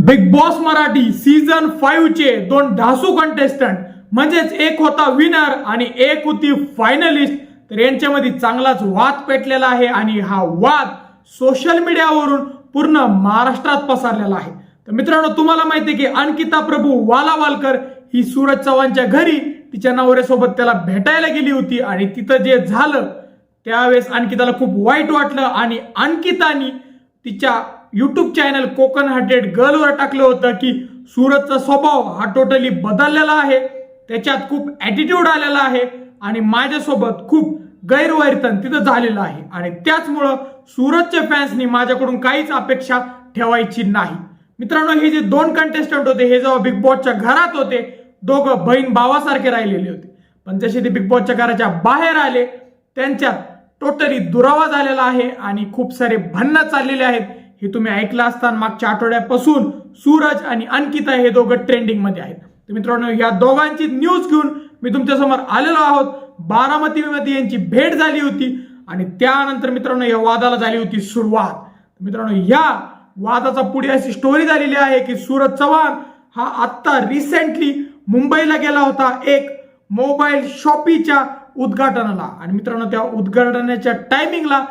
Big boss Marathi season फाईव्हचे दोन ढासू कंटेस्टंट म्हणजेच एक होता विनर आणि एक होती फायनलिस्ट तर यांच्यामध्ये चांगलाच वाद पेटलेला आहे आणि हा वाद सोशल मीडियावरून पूर्ण महाराष्ट्रात पसरलेला आहे. तर मित्रांनो तुम्हाला माहिती आहे की अंकिता प्रभू वालावालकर ही सूरज चव्हाणच्या घरी तिच्या नवऱ्यासोबत त्याला भेटायला गेली होती आणि तिथं जे झालं त्यावेळेस अंकिताला खूप वाईट वाटलं आणि अंकितानी तिच्या युट्यूब चॅनल कोकण हार्टेड गर्लवर टाकलं होतं की सूरजचा स्वभाव हा टोटली बदललेला आहे. त्याच्यात खूप ॲटिट्यूड आलेला आहे आणि माझ्यासोबत खूप गैरवर्तन तिथं झालेलं आहे. आणि त्याचमुळं सूरजच्या फॅन्सनी माझ्याकडून काहीच अपेक्षा ठेवायची नाही. मित्रांनो हे जे दोन कंटेस्टंट होते हे जेव्हा बिग बॉसच्या घरात होते दोघं बहीण भावासारखे राहिलेले होते. पण जसे ते बिग बॉसच्या घराच्या बाहेर आले त्यांच्यात टोटली दुरावा झालेला आहे आणि खूप सारे भांडणं चाललेले आहेत. हे तुम्ही ऐकलं असताना मागच्या आठवड्यापासून सूरज आणि अंकिता हे दोघं ट्रेंडिंगमध्ये आहेत. तर मित्रांनो या दोघांची न्यूज घेऊन मी तुमच्यासमोर आलेलो आहोत. बारामतीमध्ये यांची भेट झाली होती आणि त्यानंतर मित्रांनो या वादाला झाली होती सुरुवात. मित्रांनो या वादाचा पुढे अशी स्टोरी झालेली आहे की सूरज चव्हाण हा आत्ता रिसेंटली मुंबईला गेला होता एक मोबाईल शॉपीच्या उद्घाटनाला. आणि मित्रांनो त्या उद्घाटनाच्या टायमिंगला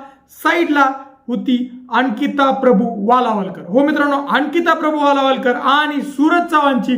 साईडला होती. अंकिता प्रभू वालावलकर. हो मित्रांनो अंकिता प्रभू वालावलकर आणि सूरज चव्हाणची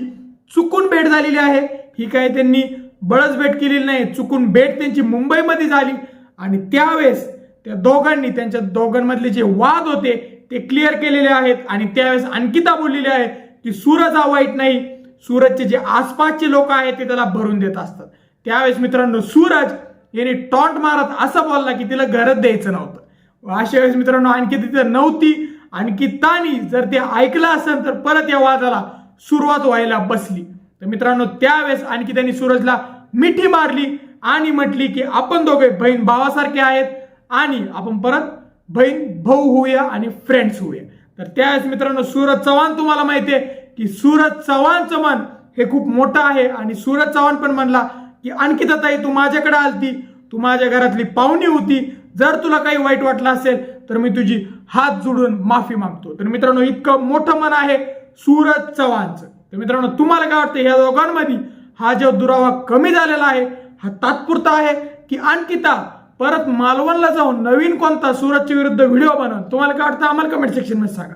चुकून भेट झालेली आहे. ही काय त्यांनी बळच भेट केलेली नाही. चुकून भेट त्यांची मुंबईमध्ये झाली. आणि त्यावेळेस त्या दोघांनी त्यांच्या दोघांमधले जे वाद होते ते क्लिअर केलेले आहेत. आणि त्यावेळेस अंकिता बोललेली आहे की सूरज हा वाईट नाही. सूरजचे जे आसपासचे लोक आहेत ते त्याला भरून देत असतात. त्यावेळेस मित्रांनो सूरज याने टॉन्ट मारत असं बोलला की तिला गरज द्यायचं नव्हतं. अशा वेळेस मित्रांनो आणखी तिथे नव्हती आणखी तानी जर ते ऐकलं असेल तर परत या वादाला सुरुवात व्हायला बसली. तर मित्रांनो त्यावेळेस आणखी त्यांनी सूरजला मिठी मारली आणि म्हटली की आपण दोघे बहीण भावासारखे आहेत आणि आपण परत बहीण भाऊ होऊया आणि फ्रेंड्स होऊया. तर त्यावेळेस मित्रांनो सूरज चव्हाण तुम्हाला माहिती आहे की सूरज चव्हाणचं मन हे खूप मोठं आहे आणि सूरज चव्हाण पण म्हणला की आणखी ताई तू माझ्याकडे आलती. तू माझ्या घरातली पाहुणी होती. जर तुला काही वाईट वाटलं असेल तर मी तुझी हात जोडून माफी मागतो. तर मित्रांनो इतकं मोठं मन आहे सूरज चव्हाणचं. तर मित्रांनो तुम्हाला काय वाटतं? या दोघांमध्ये हा जो दुरावा कमी झालेला आहे हा तात्पुरता आहे की अंकिता परत मालवणला जाऊन नवीन कोणता सूरजच्या विरुद्ध व्हिडिओ बनवून? तुम्हाला काय वाटतं? आम्हाला कमेंट सेक्शनमध्ये सांगा.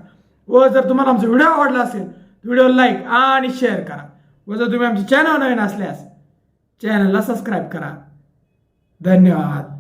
व जर तुम्हाला आमचा व्हिडिओ आवडला असेल व्हिडिओ लाईक आणि शेअर करा. व जर तुम्ही आमचे चॅनल नवीन असल्यास चॅनलला सबस्क्राईब करा. धन्यवाद.